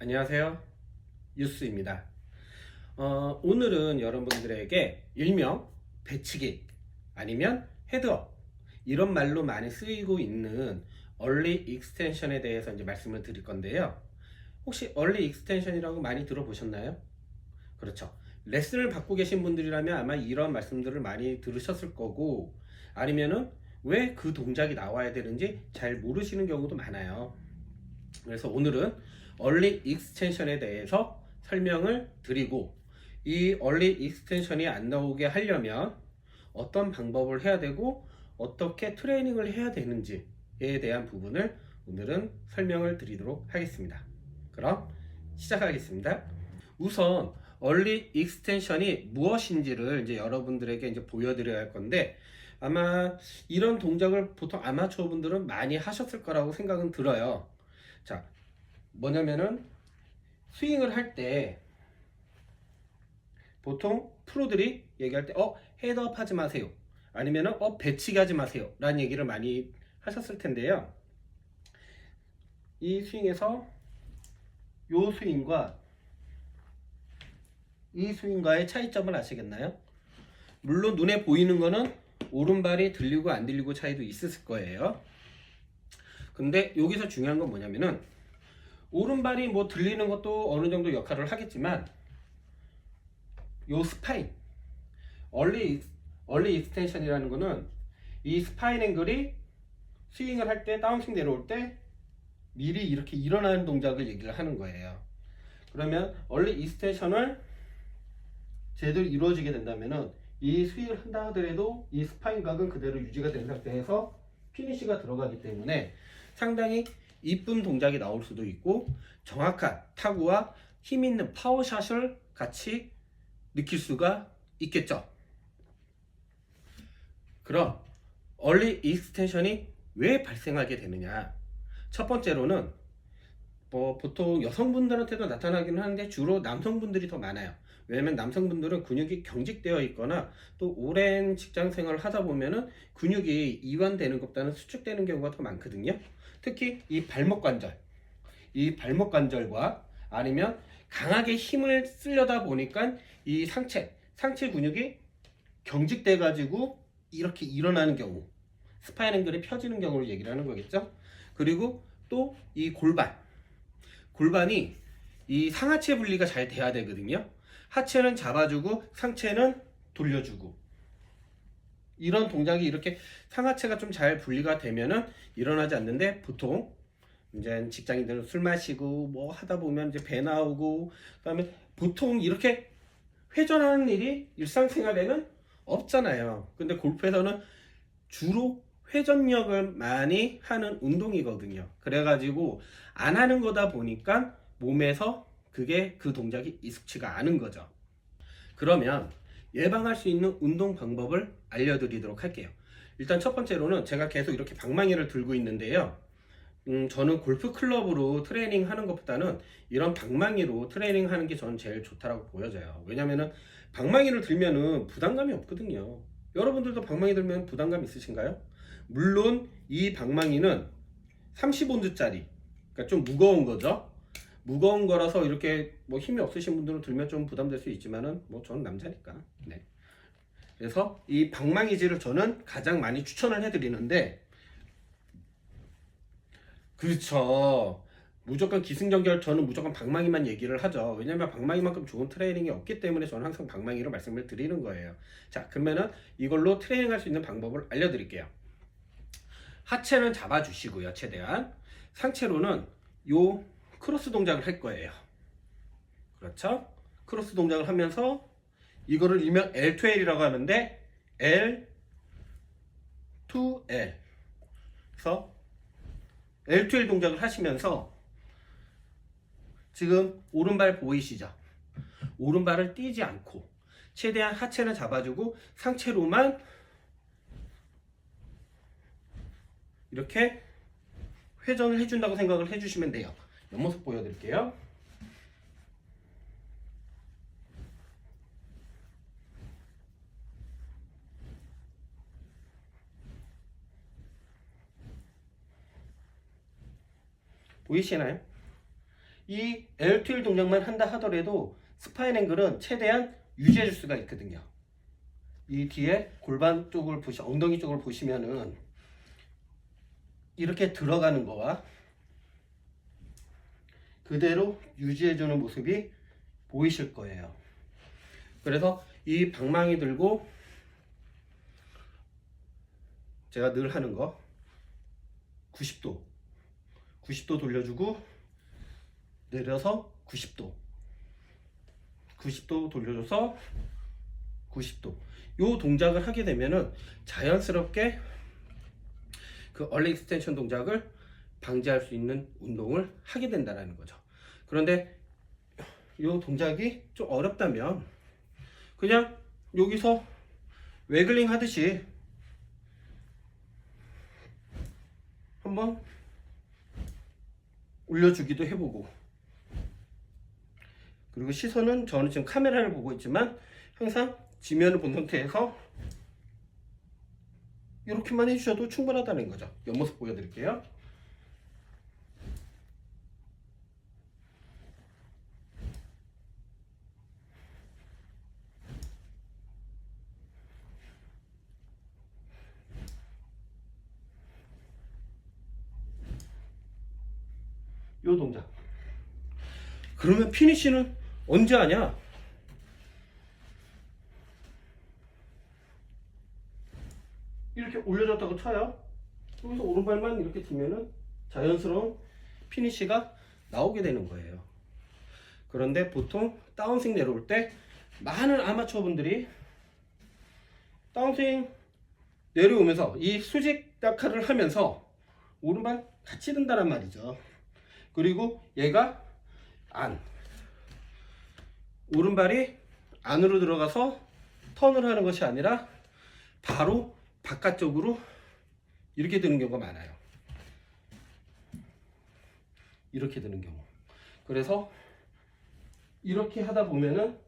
안녕하세요. 유스입니다. 어, 오늘은 여러분들에게 일명 배치기 아니면 헤드업 이런 말로 많이 쓰이고 있는 얼리 익스텐션에 대해서 이제 말씀을 드릴 건데요. 혹시 얼리 익스텐션이라고 많이 들어보셨나요? 그렇죠. 레슨을 받고 계신 분들이라면 아마 이런 말씀들을 많이 들으셨을 거고 아니면은 왜 그 동작이 나와야 되는지 잘 모르시는 경우도 많아요. 그래서 오늘은 얼리 익스텐션에 대해서 설명을 드리고 이 얼리 익스텐션이 안 나오게 하려면 어떤 방법을 해야 되고 어떻게 트레이닝을 해야 되는지에 대한 부분을 오늘은 설명을 드리도록 하겠습니다. 그럼 시작하겠습니다. 우선 얼리 익스텐션이 무엇인지를 이제 여러분들에게 이제 보여드려야 할 건데 아마 이런 동작을 보통 아마추어 분들은 많이 하셨을 거라고 생각은 들어요. 자, 뭐냐면은 스윙을 할 때 보통 프로들이 얘기할 때 어, 헤드업 하지 마세요. 아니면은 어, 배치기 하지 마세요. 라는 얘기를 많이 하셨을 텐데요. 이 스윙에서 요 스윙과 이 스윙과의 차이점을 아시겠나요? 물론 눈에 보이는 거는 오른발이 들리고 안 들리고 차이도 있을 거예요. 근데 여기서 중요한 건 뭐냐면은 오른발이 뭐 들리는 것도 어느 정도 역할을 하겠지만 요 스파인 얼리 얼리 익스텐션이라는 거는 이 스파인 앵글이 스윙을 할 때 다운스윙 내려올 때 미리 이렇게 일어나는 동작을 얘기를 하는 거예요. 그러면 얼리 익스텐션을 제대로 이루어지게 된다면은 이 스윙을 한다 하더라도 이 스파인 각은 그대로 유지가 된 상태에서 피니시가 들어가기 때문에 상당히 이쁜 동작이 나올 수도 있고 정확한 타구와 힘 있는 파워샷을 같이 느낄 수가 있겠죠. 그럼 얼리 익스텐션이 왜 발생하게 되느냐? 첫 번째로는 뭐 보통 여성분들한테도 나타나기는 하는데 주로 남성분들이 더 많아요. 왜냐면 남성분들은 근육이 경직되어 있거나 또 오랜 직장 생활을 하다 보면은 근육이 이완되는 것보다는 수축되는 경우가 더 많거든요. 특히 이 발목 관절, 이 발목 관절과 아니면 강하게 힘을 쓰려다 보니까 이 상체, 상체 근육이 경직돼 가지고 이렇게 일어나는 경우, 스파인 앵글이 펴지는 경우를 얘기를 하는 거겠죠. 그리고 또 이 골반, 골반이 이 상하체 분리가 잘 돼야 되거든요. 하체는 잡아주고 상체는 돌려주고 이런 동작이 이렇게 상하체가 좀 잘 분리가 되면은 일어나지 않는데 보통 이제 직장인들은 술 마시고 뭐 하다 보면 이제 배 나오고 그다음에 보통 이렇게 회전하는 일이 일상생활에는 없잖아요. 근데 골프에서는 주로 회전력을 많이 하는 운동이거든요. 그래가지고 안 하는 거다 보니까 몸에서 그게 그 동작이 익숙치가 않은 거죠. 그러면 예방할 수 있는 운동 방법을 알려드리도록 할게요. 일단 첫 번째로는 제가 계속 이렇게 방망이를 들고 있는데요. 음, 저는 골프 클럽으로 트레이닝 하는 것보다는 이런 방망이로 트레이닝 하는 게 저는 제일 좋다라고 보여져요. 왜냐면은 방망이를 들면은 부담감이 없거든요. 여러분들도 방망이 들면 부담감 있으신가요? 물론 이 방망이는 30온즈짜리, 그러니까 좀 무거운 거죠. 무거운 거라서 이렇게 뭐 힘이 없으신 분들은 들면 좀 부담될 수 있지만은 뭐 저는 남자니까. 네. 그래서 이 방망이질을 저는 가장 많이 추천을 해드리는데 그렇죠. 무조건 기승전결 저는 무조건 방망이만 얘기를 하죠. 왜냐면 방망이만큼 좋은 트레이닝이 없기 때문에 저는 항상 방망이로 말씀을 드리는 거예요. 자, 그러면은 이걸로 트레이닝 할 수 있는 방법을 알려드릴게요. 하체는 잡아주시고요, 최대한. 상체로는 요 크로스 동작을 할 거예요. 그렇죠? 크로스 동작을 하면서 이거를 일명 L2L이라고 하는데 L to L 그래서 L2L 동작을 하시면서 지금 오른발 보이시죠? 오른발을 띄지 않고 최대한 하체는 잡아주고 상체로만 이렇게 회전을 해준다고 생각을 해주시면 돼요. 옆모습 보여드릴게요. 보이시나요? 이 L2L 동작만 한다 하더라도 스파인 앵글은 최대한 유지해 줄 수가 있거든요. 이 뒤에 골반 쪽을 보시, 엉덩이 쪽을 보시면은 이렇게 들어가는 거와 그대로 유지해 주는 모습이 보이실 거예요. 그래서 이 방망이 들고 제가 늘 하는 거 90도 90도 돌려주고 내려서 90도 90도 돌려줘서 90도 요 동작을 하게 되면은 자연스럽게 그 얼리 익스텐션 동작을 방지할 수 있는 운동을 하게 된다라는 거죠. 그런데 요 동작이 좀 어렵다면 그냥 여기서 웨글링 하듯이 한번 올려주기도 해보고 그리고 시선은 저는 지금 카메라를 보고 있지만 항상 지면을 본 상태에서 이렇게만 해주셔도 충분하다는 거죠. 옆모습 보여드릴게요. 요 동작. 그러면 피니쉬는 언제 하냐? 이렇게 올려줬다고 쳐요. 여기서 오른발만 이렇게 뒤면은 자연스러운 피니쉬가 나오게 되는 거예요. 그런데 보통 다운스윙 내려올 때 많은 아마추어 분들이 다운스윙 내려오면서 이 수직 낙하를 하면서 오른발 같이 든다란 말이죠. 그리고 얘가 안 오른발이 안으로 들어가서 턴을 하는 것이 아니라 바로 바깥쪽으로 이렇게 드는 경우가 많아요. 이렇게 드는 경우. 그래서 이렇게 하다 보면은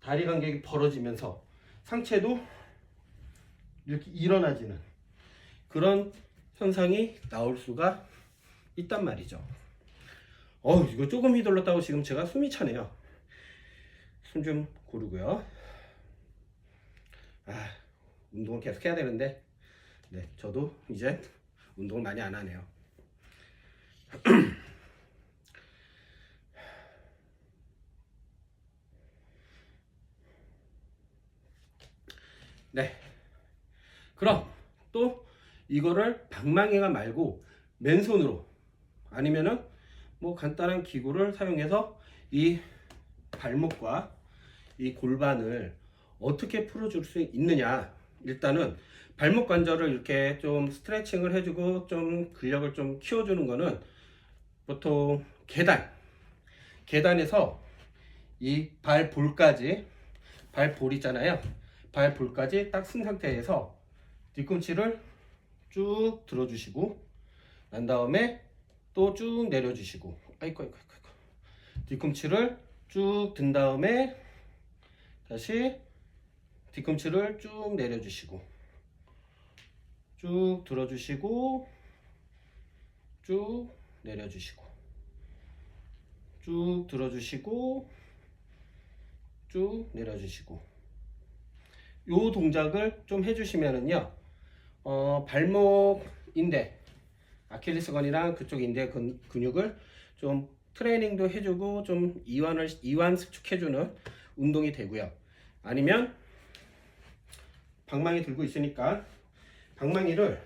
다리 간격이 벌어지면서 상체도 이렇게 일어나지는 그런 현상이 나올 수가 있단 말이죠. 어 이거 조금 휘둘렀다고 지금 제가 숨이 차네요. 숨 좀 고르고요. 아 운동을 계속 해야 되는데 네 저도 이제 운동을 많이 안 하네요. 네. 그럼 또 이거를 방망이가 말고 맨손으로 아니면은 뭐 간단한 기구를 사용해서 이 발목과 이 골반을 어떻게 풀어줄 수 있느냐. 일단은 발목 관절을 이렇게 좀 스트레칭을 해주고 좀 근력을 좀 키워주는 거는 보통 계단 계단에서 이 발볼까지 발볼 있잖아요. 발볼까지 딱 쓴 상태에서 뒤꿈치를 쭉 들어주시고 난 다음에 또 쭉 내려주시고. 아이고 아이고 아이고. 뒤꿈치를 쭉 든 다음에 다시 뒤꿈치를 쭉 내려주시고. 쭉 들어주시고 쭉 내려주시고. 쭉 들어주시고 쭉 내려주시고. 요 동작을 좀 해주시면은요 어, 발목 인대 아킬레스건이랑 그쪽 인대 근, 근육을 좀 트레이닝도 해주고 좀 이완을 이완 수축해주는 운동이 되고요. 아니면 방망이 들고 있으니까 방망이를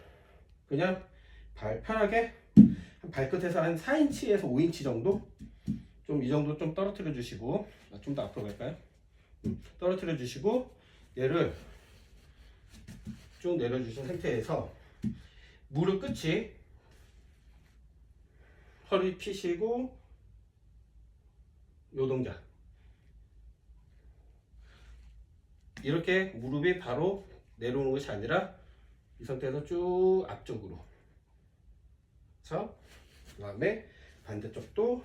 그냥 발 편하게 한 발끝에서 한 4인치에서 5인치 정도 좀 이 정도 좀 떨어뜨려 주시고 좀 더 앞으로 갈까요? 음, 떨어뜨려 주시고 얘를 쭉 내려주신 상태에서 무릎 끝이 허리 피시고 요 동작. 이렇게 무릎이 바로 내려오는 것이 아니라 이 상태에서 쭉 앞쪽으로. 그래서 그 다음에 반대쪽도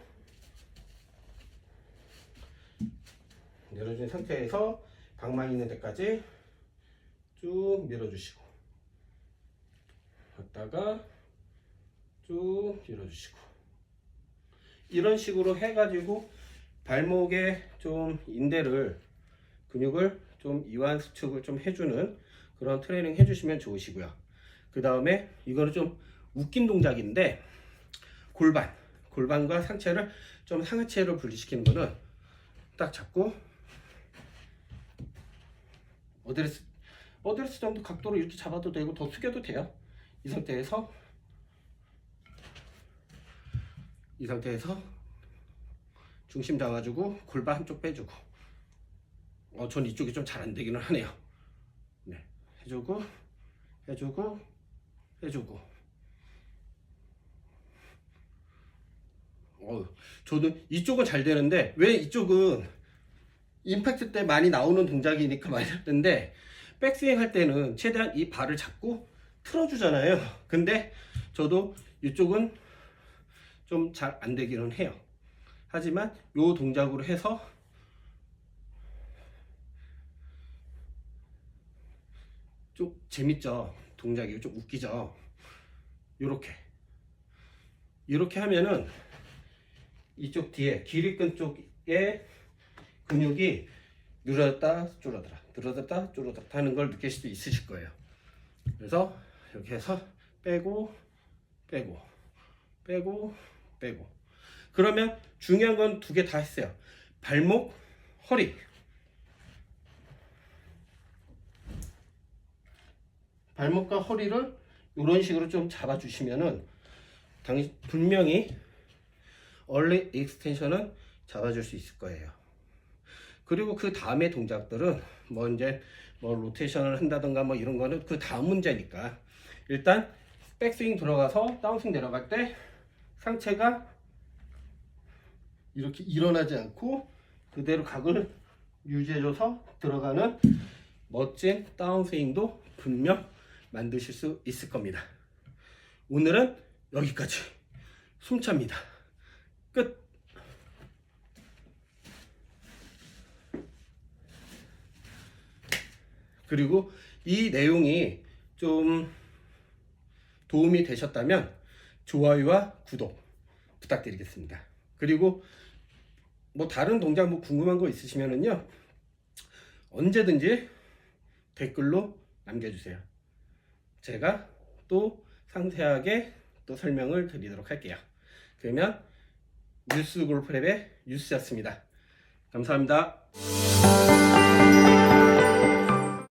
내려준 상태에서 방망이 있는 데까지 쭉 밀어주시고. 갔다가 쭉 밀어주시고 이런 식으로 해가지고 발목에 좀 인대를 근육을 좀 이완 수축을 좀 해주는 그런 트레이닝 해주시면 좋으시고요. 그 다음에 이거는 좀 웃긴 동작인데 골반 골반과 상체를 좀 상하체로 분리시키는 거는 딱 잡고 어드레스 어드레스 정도 각도로 이렇게 잡아도 되고 더 숙여도 돼요. 이 상태에서 이 상태에서 중심 잡아주고 골반 한쪽 빼주고 어, 전 이쪽이 좀 잘 안 되기는 하네요. 네, 해주고 해주고 해주고 어, 저도 이쪽은 잘 되는데 왜 이쪽은 임팩트 때 많이 나오는 동작이니까 많이 했는데 백스윙 할 때는 최대한 이 발을 잡고 틀어주잖아요. 근데 저도 이쪽은 좀 잘 안 되기는 해요. 하지만 요 동작으로 해서 좀 재밌죠. 동작이 좀 웃기죠. 요렇게 이렇게 하면은 이쪽 뒤에 기립근 쪽에 근육이 늘어졌다 줄어들어 늘어졌다 줄어들어 하는 걸 느낄 수도 있으실 거예요. 그래서 이렇게 해서 빼고 빼고 빼고 빼고 그러면 중요한 건 두 개 다 했어요. 발목, 허리. 발목과 허리를 이런 식으로 좀 잡아주시면은 당신 분명히 얼리 익스텐션은 잡아줄 수 있을 거예요. 그리고 그 다음의 동작들은 뭐 이제 뭐 로테이션을 한다던가 뭐 이런 거는 그 다음 문제니까 일단 백스윙 들어가서 다운스윙 내려갈 때 상체가 이렇게 일어나지 않고 그대로 각을 유지해줘서 들어가는 멋진 다운스윙도 분명 만드실 수 있을 겁니다. 오늘은 여기까지 숨찹니다. 끝. 그리고 이 내용이 좀 도움이 되셨다면 좋아요와 구독 부탁드리겠습니다. 그리고 뭐 다른 동작 뭐 궁금한 거 있으시면은요 언제든지 댓글로 남겨주세요. 제가 또 상세하게 또 설명을 드리도록 할게요. 그러면 뉴스 골프랩의 뉴스였습니다. 감사합니다.